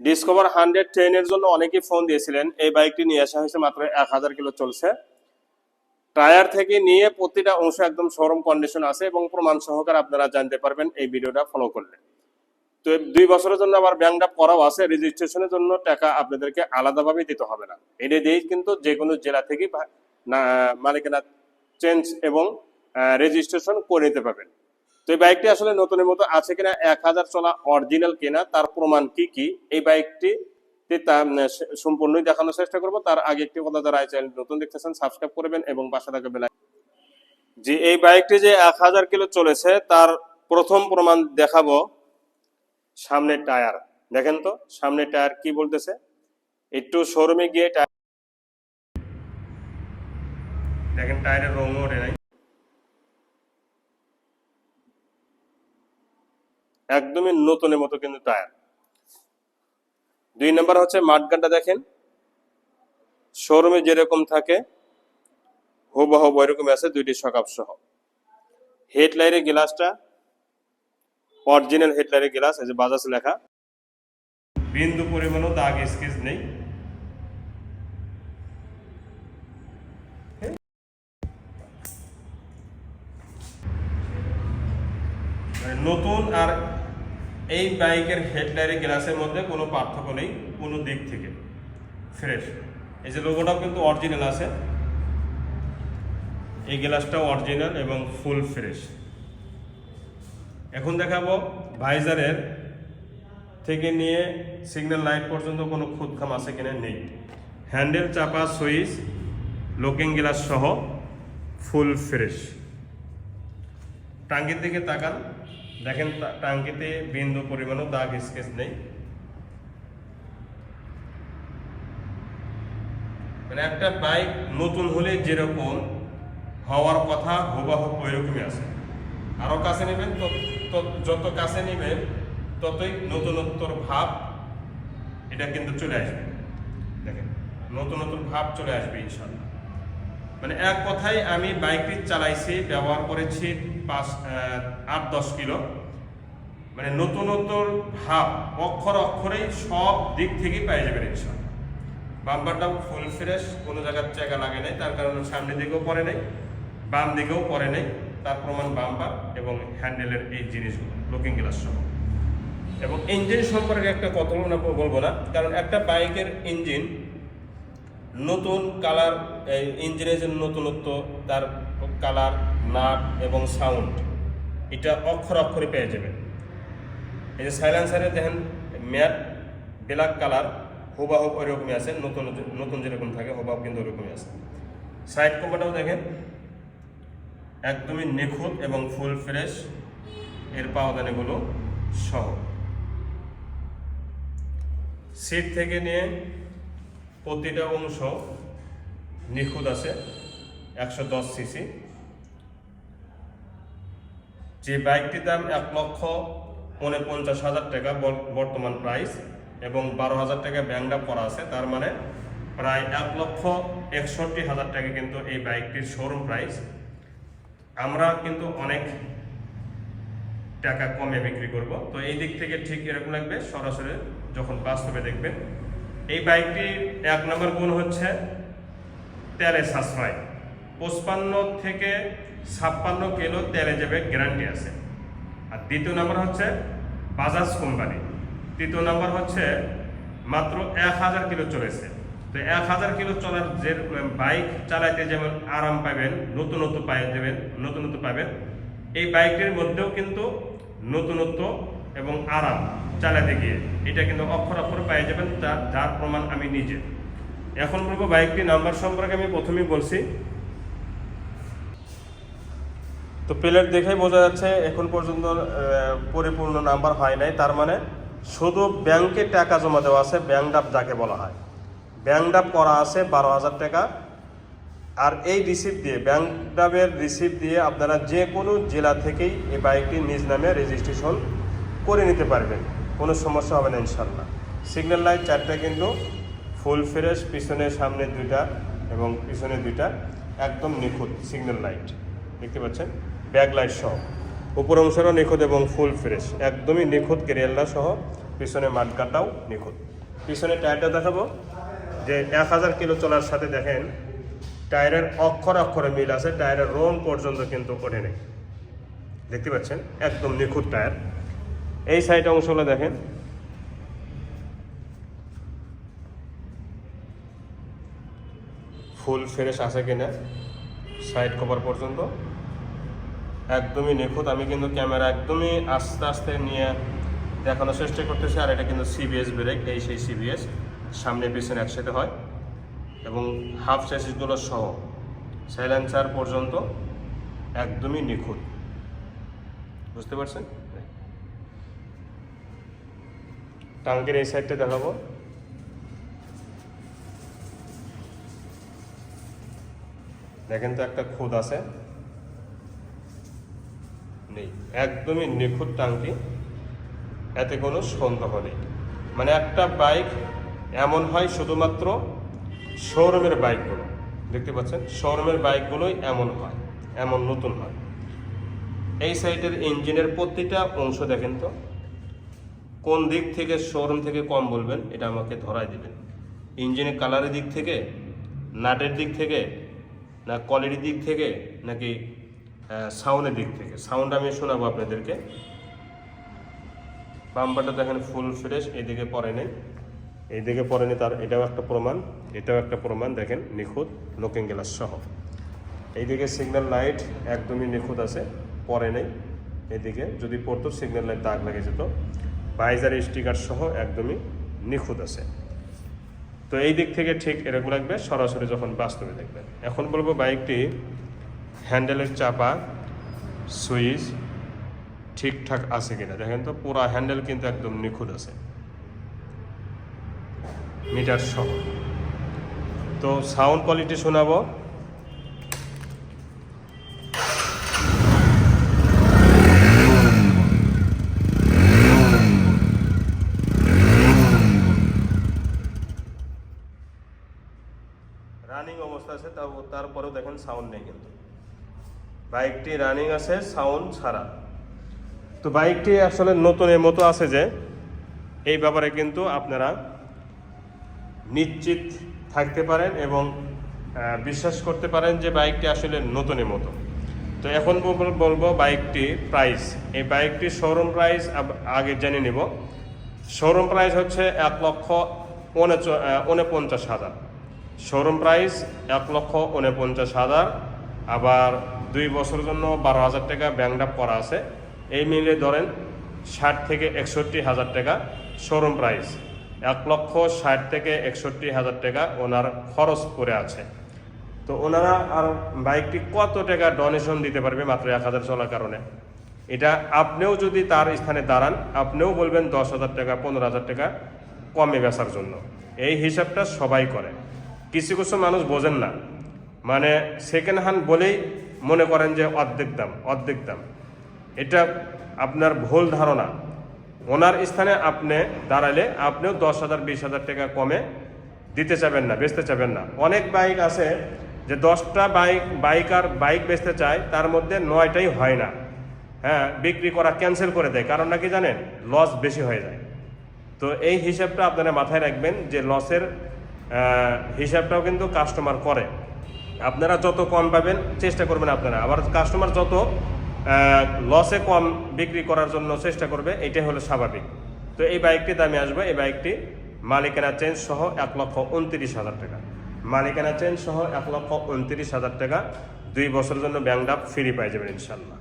Discover hundred জন্য phone দিয়েছিলেন, এই বাইকটি নিয়ে আসা হয়েছে মাত্র এক হাজার কিলো চলছে। টায়ার থেকে নিয়ে প্রতিটা অংশ একদম শোরুম কন্ডিশন আছে এবং প্রমাণ আপনারা জানতে পারবেন এই ভিডিওটা ফলো করলে। তো দুই বছরের জন্য আবার ব্যাংক ড্রাফট করাও আছে রেজিস্ট্রেশনের জন্য টাকা আপনাদেরকে আলাদাভাবে দিতে হবে না। এটা দিয়েই কিন্তু যে কোনো জেলা থেকে মালিকানা চেঞ্জ এবং রেজিস্ট্রেশন করে নিতে পারবেন। তো এই বাইকটি আসলে নতুনের মতো আছে কিনা এক হাজার চলা অরিজিনাল কিনা, তার প্রমাণ কি কি? এই বাইকটি সম্পূর্ণই দেখানোর চেষ্টা করব। তার আগে একটি কথা যারা এই চ্যানেল নতুন দেখতেছেন সাবস্ক্রাইব করবেন এবং পাশে থাকা বেলা যে এই বাইকটি যে এক হাজার কিলো চলেছে, তার প্রথম প্রমাণ দেখাবো সামনের টায়ার। দেখেন তো, সামনের টায়ার কি বলতেছে? একটু শোরুমে গিয়ে টায়ার দেখেন, টায়ারের রং ওঠে নাই। একদমই নতুনের মতো কিন্তু টায়ার। দুই নাম্বার হচ্ছে মাঠগানটা দেখেন। শোরুমে যেরকম থাকে, হুবহু ওইরকম আছে, দুইটি সকাপ সহ। হেডলাইটের গ্লাসটা অরিজিনাল হেডলাইটের গ্লাস, এই যে বাজাজ লেখা। বিন্দু পরিমাণও দাগ স্কেচ নেই। নতুন আর এই বাইকের হেডলাইটের গ্লাসের মধ্যে কোনো পার্থক্য নেই, কোনো দিক থেকে। ফ্রেশ এই যে লোগোটাও কিন্তু অরিজিনাল আছে। এই গ্লাসটাও অরিজিনাল এবং ফুল ফ্রেশ এখন দেখাবো ভাইজারের থেকে নিয়ে সিগন্যাল লাইট পর্যন্ত কোনো খুদখাম আছে কিনা নেই। হ্যান্ডেল চাপা, সুইচ লুকিং গ্লাস সহ ফুল ফ্রেশ টাঙ্গির দিকে তাকান। দেখেন টাঙ্কিতে বিন্দু পরিমাণও দাগ স্কেচ নেই। মানে একটা বাইক নতুন হলে যেরকম হওয়ার কথা হুবাহু ওইরকমই আছে। আরও কাছে নেবেন যত কাছে নেবেন, ততই নতুনত্বর ভাব এটা কিন্তু চলে আসবে। দেখেন, নতুনত্বর ভাব চলে আসবে ইনশাল্লাহ মানে এক কথায় আমি বাইকটি চালাইছি, ব্যবহার করেছি পাঁচ আট, দশ কিলো। মানে নতুনত্বর ভাব অক্ষর অক্ষরেই সব দিক থেকেই পেয়ে যাবেন ইনশাল্লাহ। বাম্পারটাও ফুল ফ্রেশ কোনো জায়গার জায়গা লাগে নাই, তার কারণে সামনের দিকেও পড়ে নেই, বাম দিকেও পড়ে নেই, তার প্রমাণ বাম্পার এবং হ্যান্ডেলের এই জিনিসগুলো লুকিং গ্লাস সহ। এবং ইঞ্জিন সম্পর্কে একটা কথা না, বলব না, কারণ একটা বাইকের ইঞ্জিন নতুন কালার ইঞ্জিনের যে নতুনত্ব, তার কালার, নাট এবং সাউন্ড। এটা অক্ষর অক্ষরে পেয়ে যাবেন। এই যে সাইলেন্সারে দেখেন, ম্যাট, ব্ল্যাক কালার হুবাহুব ওইরকমই আছে। নতুন নতুন যেরকম থাকে হুবাহুব কিন্তু ওইরকমই আছে। সাইড কভারটাও দেখেন, একদমই নিখুঁত এবং ফুল ফ্রেশ। এর পাওদানিগুলো সহ। সিট থেকে নিয়ে প্রতিটা অংশ নিখুঁত আছে, একশো দশ সিসি। যে বাইকটির দাম এক লক্ষ উনপঞ্চাশ হাজার টাকা বর- বর্তমান প্রাইস এবং বারো হাজার টাকা ব্যাংক আপ করা আছে, তার মানে প্রায় এক লক্ষ একষট্টি হাজার টাকা কিন্তু এই বাইকটির শোরুম প্রাইস আমরা কিন্তু অনেক টাকা কমে বিক্রি করব। তো এই দিক থেকে ঠিক এরকম লাগবে, সরাসরি যখন বাস্তবে দেখবেন। এই বাইকটির এক নম্বর গুণ হচ্ছে তেলে সাশ্রয়। পঁচপান্ন থেকে ছাপ্পান্ন কিলো তেলে যাবে গ্যারান্টি আছে। আর দ্বিতীয় নাম্বার হচ্ছে বাজাজ কোম্পানি। তৃতীয় নাম্বার হচ্ছে মাত্র এক হাজার কিলো চলেছে। তো এক হাজার কিলো চলার যে বাইক চালাইতে যেমন আরাম পাবেন, নতুনত্ব পাই, দেবেন, নতুনত্ব পাবেন, এই বাইকটির মধ্যেও কিন্তু নতুনত্ব এবং আরাম চালাতে গিয়ে এটা কিন্তু অক্ষর অক্ষর পাই যাবেন যার যার প্রমাণ আমি নিজে। এখন বলব বাইকটি নাম্বার সম্পর্কে আমি প্রথমেই বলছি। তো প্লেট দেখেই বোঝা যাচ্ছে এখন পর্যন্ত পরিপূর্ণ নাম্বার হয় নাই। তার মানে শুধু ব্যাংকে টাকা জমা দেওয়া আছে, ব্যাংক ডাপ যাকে বলা হয়। ব্যাংক ডাপ করা আছে বারো হাজার টাকা। আর এই রিসিপ্ট দিয়ে, ব্যাংক ডাবের রিসিপ্ট দিয়ে আপনারা যে কোনো জেলা থেকেই এই বাইকটি নিজ নামে রেজিস্ট্রেশন করে নিতে পারবেন। কোনো সমস্যা হবে না ইনশাল্লাহ সিগন্যাল লাইট চারটা কিন্তু ফুল ফ্রেশ পিছনে, সামনে দুইটা এবং পিছনে দুইটা একদম নিখুঁত সিগন্যাল লাইট দেখতে পাচ্ছেন? ব্যাক লাইট সহ। উপর অংশটা নিখুঁত এবং ফুল ফ্রেশ। একদমই নিখুঁত কেরিয়াল্লা সহ। পিছনে মাঠকাটাও নিখুঁত। পিছনে টায়ারটা দেখাবো। যে এক হাজার কিলো চলার সাথে দেখেন, টায়ারের অক্ষর অক্ষরে মিল আছে। টায়ারের রং পর্যন্ত কিন্তু ওঠে নেই। দেখতে পাচ্ছেন? একদম নিখুঁত টায়ার। এই সাইড অংশগুলো দেখেন। ফুল ফ্রেশ আছে কিনা? সাইড কভার পর্যন্ত। একদমই নিখুঁত। আমি কিন্তু ক্যামেরা একদমই আস্তে আস্তে নিয়ে দেখানোর চেষ্টা করতেছি, আর এটা কিন্তু সিবিএস ব্রেক এই সেই সিবিএস সামনে পিছনে একসাথে হয়। এবং হাফ চ্যাসিসগুলো সহ সাইলেন্সার পর্যন্ত একদমই নিখুঁত। বুঝতে পারছেন? টাঙ্কের এই সাইডটা দেখাবো। দেখেন তো একটা খুদ আছে। একদমই নিখুঁত টাঙ্কি, এতে কোনো সন্দেহ নেই। মানে একটা বাইক এমন হয় শুধুমাত্র শোরুমের বাইকগুলো। দেখতে পাচ্ছেন? শোরুমের বাইকগুলোই এমন হয়, এমন নতুন হয়। এই সাইডের ইঞ্জিনের প্রতিটা অংশ দেখেন তো। কোন দিক থেকে শোরুম থেকে কম বলবেন, এটা আমাকে ধরাই দিবেন। ইঞ্জিনের কালারের দিক থেকে, নাটের দিক থেকে, না কোয়ালিটির দিক থেকে, নাকি সাউন্ডের দিক থেকে। সাউন্ড আমি শোনাবো আপনাদেরকে। বাম্পারটা দেখেন ফুল ফ্রেশ এইদিকে পরে নেই। এইদিকে পরে নেই, তার এটাও একটা প্রমাণ, এটাও একটা প্রমাণ, দেখেন, নিখুঁত লুকিং গ্লাস সহ। এইদিকে সিগন্যাল লাইট একদমই নিখুঁত আছে, পরে নেই। এদিকে যদি পড়তো সিগন্যাল লাইট দাগ লেগে যেত। বাইজার স্টিকার সহ একদমই নিখুঁত আছে। তো এই দিক থেকে ঠিক এরকম লাগবে, সরাসরি যখন বাস্তবে দেখবেন। এখন বলব বাইকটি হ্যান্ডেলের চাপা, সুইচ ঠিকঠাক আছে কিনা? দেখেন তো, পুরো হ্যান্ডেল কিন্তু একদম নিখুঁত আছে। মিটার সহ। তো সাউন্ড কোয়ালিটি শোনাবো। রানিং অবস্থা আছে তারপরেও দেখেন সাউন্ড নেই কিন্তু। বাইকটি রানিং আছে সাউন্ড ছাড়া। তো বাইকটি আসলে নতুনের মতো আছে যে, এই ব্যাপারে কিন্তু আপনারা নিশ্চিত থাকতে পারেন এবং বিশ্বাস করতে পারেন যে বাইকটি আসলে নতুনের মতো। তো এখন বল- বলব বাইকটি প্রাইস এই বাইকটির শোরুম প্রাইস আগে জেনে নিব। শোরুম প্রাইস হচ্ছে এক লক্ষ উনপঞ্চাশ হাজার। শোরুম প্রাইস এক লক্ষ উনপঞ্চাশ হাজার, আবার দুই বছরের জন্য বারো হাজার টাকা ব্যাংক আপ করা আছে। এই মিলে ধরেন ষাট থেকে একষট্টি হাজার টাকা শোরুম প্রাইস এক লক্ষ ষাট থেকে একষট্টি হাজার টাকা ওনার খরচ করে আছে। তো ওনারা আর বাইকটি কত টাকা ডোনেশন দিতে পারবে মাত্র এক হাজার চলার কারণে? এটা আপনিও যদি তার স্থানে দাঁড়ান, আপনিও বলবেন দশ হাজার টাকা, পনেরো হাজার টাকা কমে বেচার জন্য। এই হিসাবটা সবাই করে। কিছু কিছু মানুষ বোঝেন না। মানে সেকেন্ড হ্যান্ড বলেই মনে করেন যে অর্ধেক দাম অর্ধেক দাম। এটা আপনার ভুল ধারণা। ওনার স্থানে আপনি দাঁড়ালে আপনিও দশ হাজার, বিশ হাজার টাকা কমে দিতে চাবেন না, বেচতে চাবেন না। অনেক বাইক আছে যে দশটা বাইক বাইক আর বাইক বেচতে চায়, তার মধ্যে নয়টাই হয় না। হ্যাঁ বিক্রি করা ক্যান্সেল করে দেয়, কারণ নাকি জানেন, লস বেশি হয়ে যায়। তো এই হিসাবটা আপনারা মাথায় রাখবেন যে লসের হিসাবটাও কিন্তু কাস্টমার করে। আপনারা যত কম পাবেন, চেষ্টা করবেন আপনারা। আবার কাস্টমার যত লসে কম বিক্রি করার জন্য চেষ্টা করবে, এটাই হলো স্বাভাবিক। তো এই বাইকটি দামে আসবে, এই বাইকটি মালিকানা চেঞ্জ সহ এক লক্ষ উনত্রিশ হাজার টাকা। মালিকানা চেঞ্জ সহ এক লক্ষ উনত্রিশ হাজার টাকা, দুই বছরের জন্য ব্যাংক ফ্রি পাই যাবেন ইনশাল্লাহ